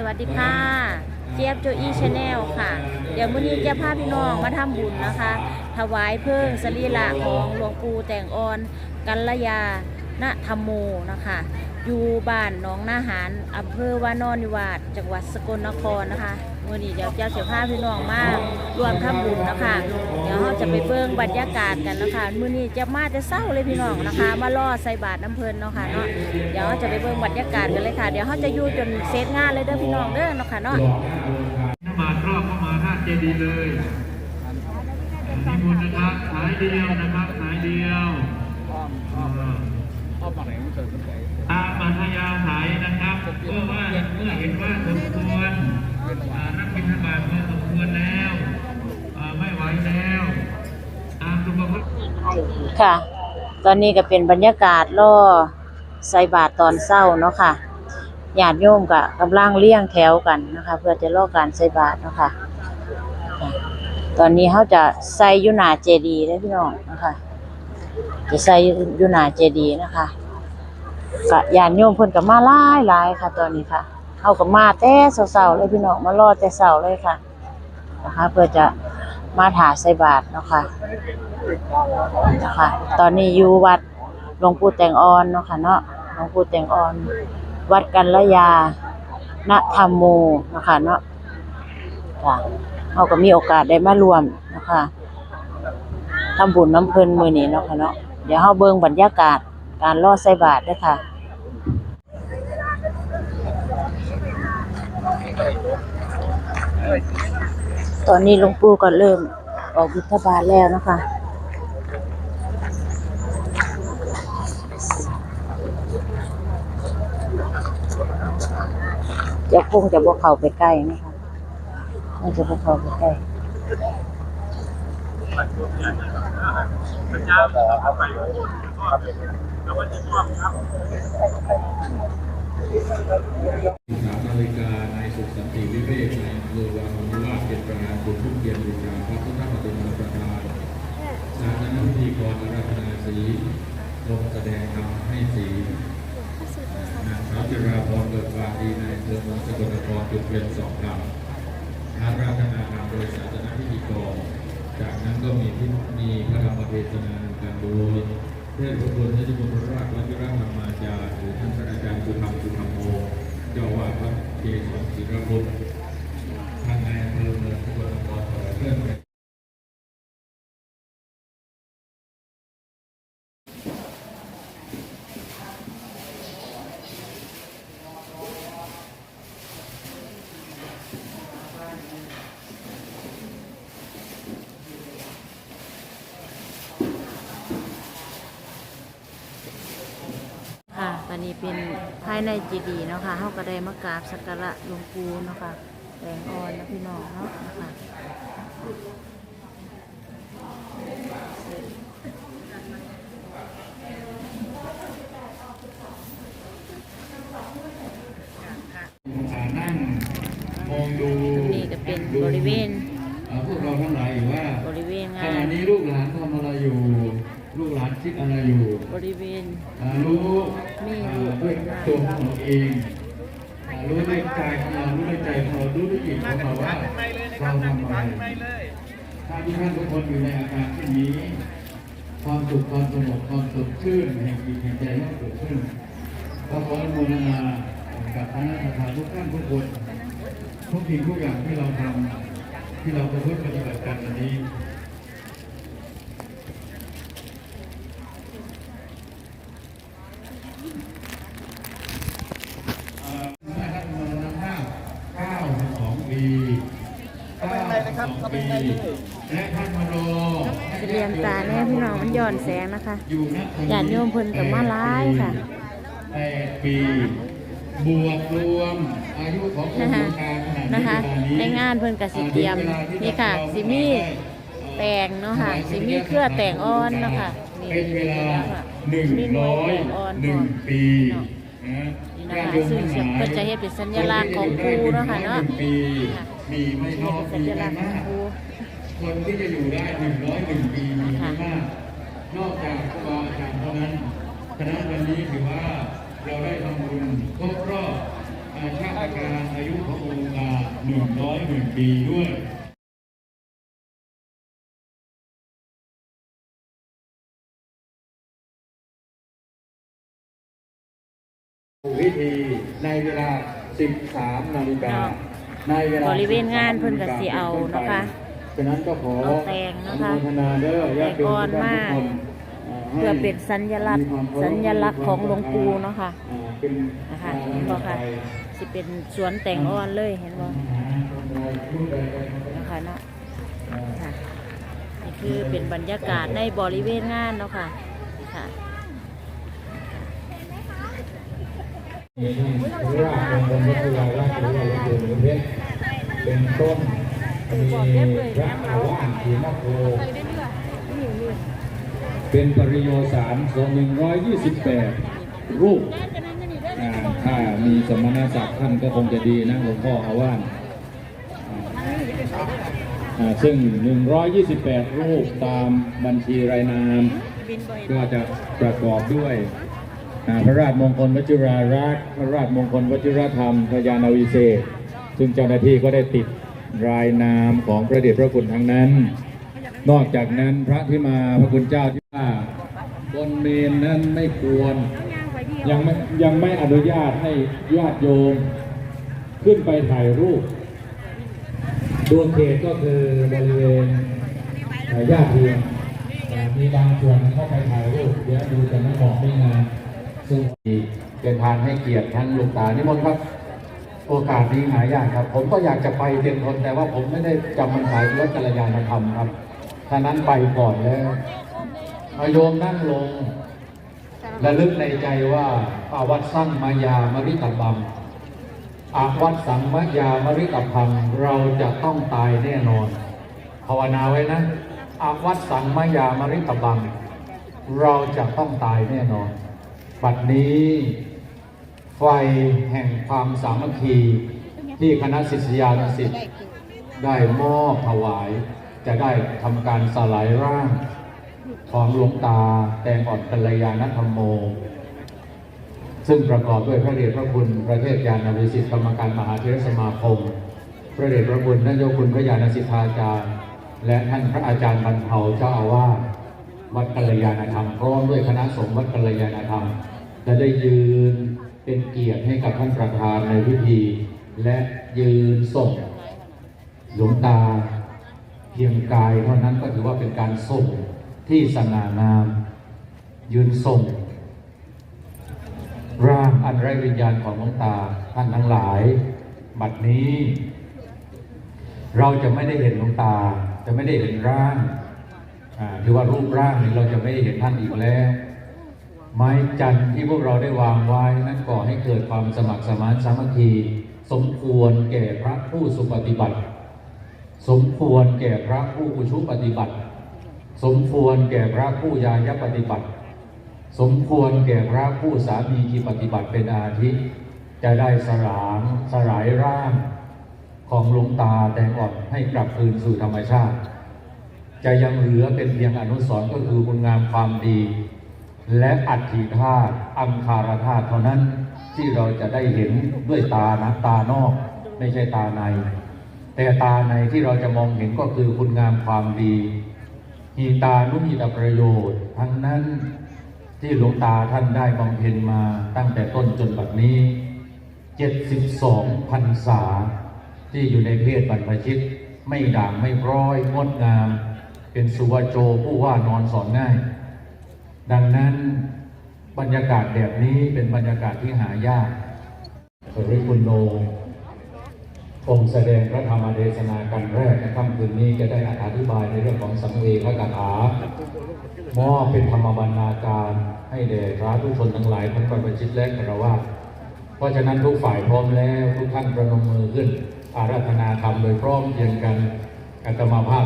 สวัสดีค่ะเจี๊ยบโจอี้ชาแนลค่ะ เดี๋ยวมื้อนี้จะพาพี่น้องมาทำบุญนะคะ ถวายเพิ่งสรีระของหลวงปู่แต่งอ่อน กัลยาณธรรมโมนะคะ อยู่บ้านหนองนาหารอำเภอวานอนนิวาสจังหวัดสกลนครนะคะ มื้อนี้เดี๋ยวเจ้าเสียพาพี่น้องมารวมทำบุญนะคะเดี๋ยวเราจะไปเบิ่งบรรยากาศกันนะคะมื้อนี้จะมาจะเศร้าเลยพี่น้องนะคะ มาล่อใส่บาตรน้ำเพลินเนาะค่ะเนาะเดี๋ยวเราจะไปเบิ่งบรรยากาศกันเลยค่ะ เดี๋ยวเราจะอยู่จนเสร็จงานเลยเด้อพี่น้องเด้อเนาะค่ะเนาะถ้ามารอบเข้ามาท่าเจดีย์เลยนิมนต์นะครับสายเดียวนะครับสายเดียวตามมาทยาสายนะครับเมื่อว่าเมื่อเห็นว่าสมควร อ่านักบิณฑบาตเมื่อสมควรแล้วอ่าไม่ไหวแล้วตามสุภาพค่ะ ตอนนี้ก็เป็นบรรยากาศล่อใส่บาตตอนเช้าเนาะค่ะญาติโยมก็กำลังเลี้ยงแถวกันนะคะ เพื่อจะล่อการใส่บาตรเนาะค่ะค่ะ ตอนนี้เขาจะใส่ยุนาเจดีได้พี่น้องนะคะจะใส่ยุนาเจดีนะคะกะญาติโยมเพิ่นก็มาหลายหลายค่ะ ตอนนี้ค่ะ เขาก็มาแต่เช้าๆเลยพี่น้องมารอแต่เช้าเลยค่ะนะคะ เพื่อจะมาถาใส่บาตรเนาะค่ะนะคะ ตอนนี้อยู่วัดหลวงปู่แตงอ่อนเนาะค่ะเนาะหลวงปู่แตงอ่อน วัดกัลยาณธรรมโมเนาะค่ะเนาะจ้ะเราก็มีโอกาสได้มารวมนะคะทำบุญน้ำเพลินมือนี้เนาะค่ะเนาะเดี๋ยวเฮาเบิ่งบรรยากาศการรอใส่บาตรเด้วยค่ะ ตอนนี้หลวงปู่ก็เริ่มออกบิณฑบาตแล้วนะคะ จะคงจะบ่เข้าไปใกล้นะคะมันจะบ่เข้าไปใกล้นาฬิกานาย สุขสันติวิเวกในายอำเภอวานุวาสเป็นประธานบุญทุกเกียรติบูชาพระพุทธปฏิมาประธานสาธารณพิธีกราราธนาสีลงแสดงธรรมให้สีนางสาวจิราพรเกิดวาดีในายอำเภอเมืองสกลนครจุดเป็นสองธรรมอาราธนาธรรมโดยสาธาพิธีกร จากนั้นก็มีที่มีพระธรรมเทศนาการโดยเทพบุตรนเจ้าคุณพระราชวัชิรธรรมาจารย์หรือท่านพระอาจารย์สุธรรมสุธรรมโมเจ้าว่าพระเกศ รศิรบุตรทางนายอำเภอเมืองสกลนครถวายเครื่องเป็น ค่ะตอนนี้ เป็นภายในเจดีย์เนาะค่ะเฮาก็ได้มากราบสักการะหลวงปู่เนาะค่ะแตงอ่อนนะพี่น้องเนาะนะคะอ่านั่งมองดูตรงนี้ก็เป็นบริเวณอ่าพวกเราทั้งหลายอยู่ว่าบริเวณขงาณะนนี้ลูกหลานทำอะไรอยู่ ลูกหลานคิดอะไรอยู่ บริเวณอ่ารู้มีอ่าอยู่ด้วยตัวของเราเองอ่ารู้ด้วยกายของเรารู้ด้วยใจของเรารู้ด้วยจิตของเราว่าเราทำอะไรถ้าทุกท่านทุกคนอยู่ในอาการเช่นนี้ ความสุขความสงบความสดชื่นแห่งจิตแห่งใจก็เกิดขึ้นก็ขออนุโมทนากับคณะทาทุกท่านทุกคนทุกสิ่งทุกอย่างที่เราทำที่เราประพฤติปฏิบัติกันวันนี้ เอ่อเมื่อท่านมรณภาพ92ปี 92ปีและท่านมโนเรียมตาแน่พี่น้องมันย้อนแสงนะคะอยู่ณญาติโยมเพิ่นก็มาหลายค่ะแปดปีบวกรวมอายุของคนนะคะวงการขนาดนะคะเวลานี้ในงานเพิ่นก็สิเตรียมนี่ค่ะสิมีแตงเนาะค่ะสิมีเครือแตงอ่อนเนาะค่ะนี่เป็นเวลาค่ะหนึ่งมีหน่วร้ยอยแตงอ่อนหนึ่งปีเนาะนะนี่นะคะซึ่งเสียงเพิ่นจะเฮ็ดเป็นสัญลักษณ์ของครูเนาะค่ะเนาะปีค่ะ มีไม่น้อยสัมีญไม่ลักษณ์ขอมางกครู คนที่จะอยู่ได้หนึ่งร้อยหนึ่งปีมีไม่มากนอกจากครูบาอาจารย์เท่านั้นฉะนั้นวันนี้ถือว่าเราได้ทำบุญครบรอบชาติการอายุขององค์การหนึ่งร้อยหนึ่งปีด้วยพิธีในเวลา 13 นาฬิกา บริเวณงานเพิ่นก็สิเอานะคะฉะนั้นก็ขอเอาแตงนะคะอนุโมทนาเด้อญาติโยมทุกท่านทุกคนาให้เพื่อเป็นสัญลักษณ์มีความเคารพสัญลักษณ์ของหลวงปู่เนาะค่ะอ่าเป็นนะคะเห็นบ่ค่ะสิเป็นสวนแต่งอ่อนเลยเห็นบ่นะคะเนาะค่ะนี่คือเป็นบรรยากาศในบริเวณงานเนาะค่ะค่ะ รากเป็นบนวัตถุรารากหรือว่าหลวงปู่เพชรเป็นต้นมีพระอาวานขีมะโพเป็นปริโยสารทรงหนึ่งร้อยยี่สิบแปดรูปถ้ามีสมณศักดิ์ท่านก็คงจะดีนะหลวงพ่ออาว่านซึ่ง 128 รูปตามบัญชีรายนาม ก็จะประกอบด้วย พระราชมงคลวชิรารักษ์พระราชมงคลวชิรธรรมพยานาวิเศษซึ่งเจ้าหน้าที่ก็ได้ติดรายนามของพระเดชพระคุณทั้งนั้น นอกจากนั้นพระที่มาพระคุณเจ้าที่ว่าบนเมนนั้นไม่ควร ยังไม่ยังไม่อนุญาตให้ญาติโยมขึ้นไปถ่ายรูปดวงเขตก็คือบริเวณญาติเทียมมีบางส่วนเข้าไปถ่ายรูปเดี๋ยวดูจะไม่เหมาะไม่งาม ซึ่งเป็นทานให้เกียรติท่านหลุงตานิมนต์ครับ โอกาสนี้หายากครับ ผมก็อยากจะไปเต็มทนแต่ว่าผมไม่ได้จำมันหายรถกัลยาณธรรมครับท่านั้นไปก่อนแล้วอาโยมนั่งลงและลึกในใจว่าอาวัตสั่งมายามริตบัมอาวัตสังมายามริกพังเราจะต้องตายแน่นอน ภาวนาไว้นะอาวัตสังมายามริกบัง เราจะต้องตายแน่นอน บัดนี้ ไฟแห่งความสามัคคี ที่คณะศิษยานุศิษย์ได้มอบถวาย จะได้ทำการสลายร่าง ของหลวงตาแตงอ่อนกัลยาณธรรมโม ซึ่งประกอบด้วยพระเดชพระคุณประเทศยานาวิสิทธิกรรมการมหาเทรสมาคม พระเดชพระคุณนายคุณพระยาณสิทธาจารย์ และท่านพระอาจารย์บรรเทาเจ้าอาวาส วัดกัลยาณธรรมพร้อมด้วยคณะสงฆ์วัดกัลยาณธรรมจะได้ยืนเป็นเกียรติให้กับท่านประธานในพิธี และยืนส่งหลวงตาเพียงกายเท่านั้นก็ถือว่าเป็นการส่งที่สง่างาม ยืนส่ง ร่างอันไร้วิญญาณของหลวงตาท่านทั้งหลาย บัดนี้ เราจะไม่ได้เห็นหลวงตาจะไม่ได้เห็นร่าง อ่าที่ว่ารูปร่างนี้เราจะไม่ได้เห็นท่านอีกแล้ว ไม้จันทร์ที่พวกเราได้วางไว้นั้นก่อให้เกิดความสมัครสมานสามัคคีสมควรแก่พระผู้สุปฏิบัติ สมควรแก่พระผู้อุชุปฏิบัติ สมควรแก่พระผู้ยายปฏิบัติ สมควรแก่พระผู้สามีที่ปฏิบัติเป็นอาทิจะได้สลางสลายร่างของหลวงตาแดงอ่อนให้กลับคืนสู่ธรรมชาติ จะยังเหลือเป็นเพียงอนุสรณ์ก็คือคุณงามความดี และอัฐิธาตุอังคารธาตุเท่านั้นที่เราจะได้เห็นด้วยตานะตานอก ไม่ใช่ตาใน แต่ตาในที่เราจะมองเห็นก็คือคุณงามความดีหีตานุมีตประโยชน์ ทั้งนั้นที่หลวงตาท่านได้บำเพ็ญมาตั้งแต่ต้นจนบัดนี้ 72พรรษาที่อยู่ในเพศบรรพชิต ไม่ด่างไม่ร้อยงดงาม เป็นสุวโจผู้ว่านอนสอนง่าย ดังนั้นบรรยากาศแบบนี้เป็นบรรยากาศที่หายากสริคุณโนองแสดงพระธรรมเทศนากันแรกในค่ำคืนนี้จะได้อธิบายในเรื่องของสังเวชพระคาถามอบเป็นธรรมบรรณาการให้แด่พระทุกชนทั้งหลายทั้งบรรพชิตและคารวะเพราะฉะนั้นทุกฝ่ายพร้อมแล้วทุกท่านประนมมือขึ้น อาราธนาธรรมโดยพร้อมเพียงกันอาตมาภาพ